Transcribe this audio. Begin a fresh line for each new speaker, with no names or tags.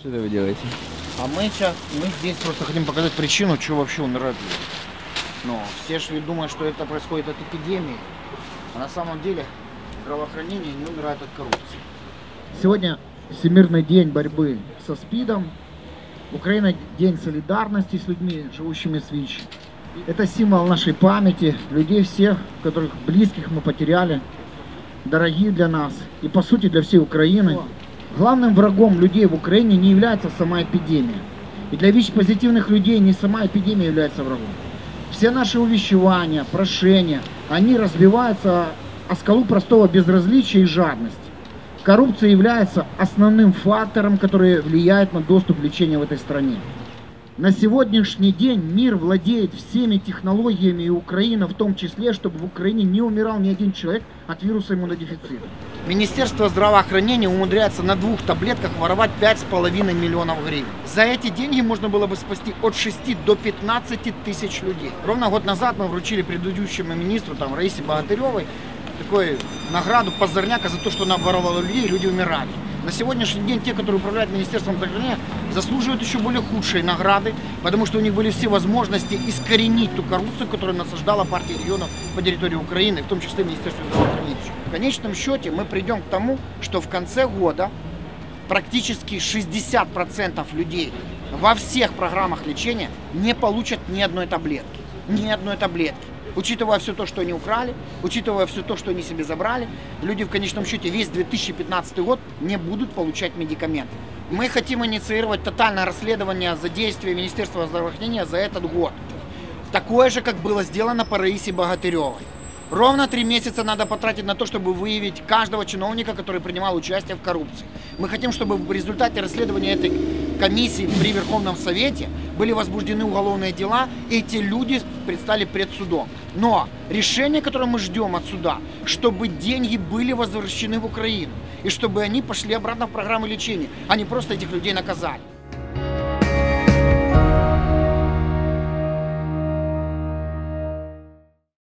Что это вы делаете?
А мы сейчас, мы здесь просто хотим показать причину, что вообще умирают люди. Но все же думают, что это происходит от эпидемии. А на самом деле здравоохранение не умирает от коррупции. Сегодня Всемирный день борьбы со СПИДом. Украина день солидарности с людьми, живущими с ВИЧ. Это символ нашей памяти, людей всех, которых близких мы потеряли, дорогие для нас и по сути для всей Украины. Главным врагом людей в Украине не является сама эпидемия. И для ВИЧ-позитивных людей не сама эпидемия является врагом. Все наши увещевания, прошения, они разбиваются о скалу простого безразличия и жадности. Коррупция является основным фактором, который влияет на доступ к лечению в этой стране. На сегодняшний день мир владеет всеми технологиями, и Украина в том числе, чтобы в Украине не умирал ни один человек от вируса иммунодефицита. Министерство здравоохранения умудряется на двух таблетках воровать 5,5 миллионов гривен. За эти деньги можно было бы спасти от 6 до 15 тысяч людей. Ровно год назад мы вручили предыдущему министру, там, Раисе Богатыревой, такой награду позорняка за то, что она воровала людей, и люди умирали. На сегодняшний день те, которые управляют Министерством здравоохранения, заслуживают еще более худшие награды, потому что у них были все возможности искоренить ту коррупцию, которую насаждала партия регионов по территории Украины, в том числе Министерство здравоохранения. В конечном счете мы придем к тому, что в конце года практически 60% людей во всех программах лечения не получат ни одной таблетки. Ни одной таблетки. Учитывая все то, что они украли, учитывая все то, что они себе забрали, люди в конечном счете весь 2015 год не будут получать медикаменты. Мы хотим инициировать тотальное расследование за действия Министерства здравоохранения за этот год. Такое же, как было сделано по Раисе Богатыревой. Ровно три месяца надо потратить на то, чтобы выявить каждого чиновника, который принимал участие в коррупции. Мы хотим, чтобы в результате расследования этой комиссии при Верховном Совете были возбуждены уголовные дела, и эти люди предстали пред судом. Но решение, которое мы ждем от суда, чтобы деньги были возвращены в Украину, и чтобы они пошли обратно в программы лечения, а не просто этих людей наказали.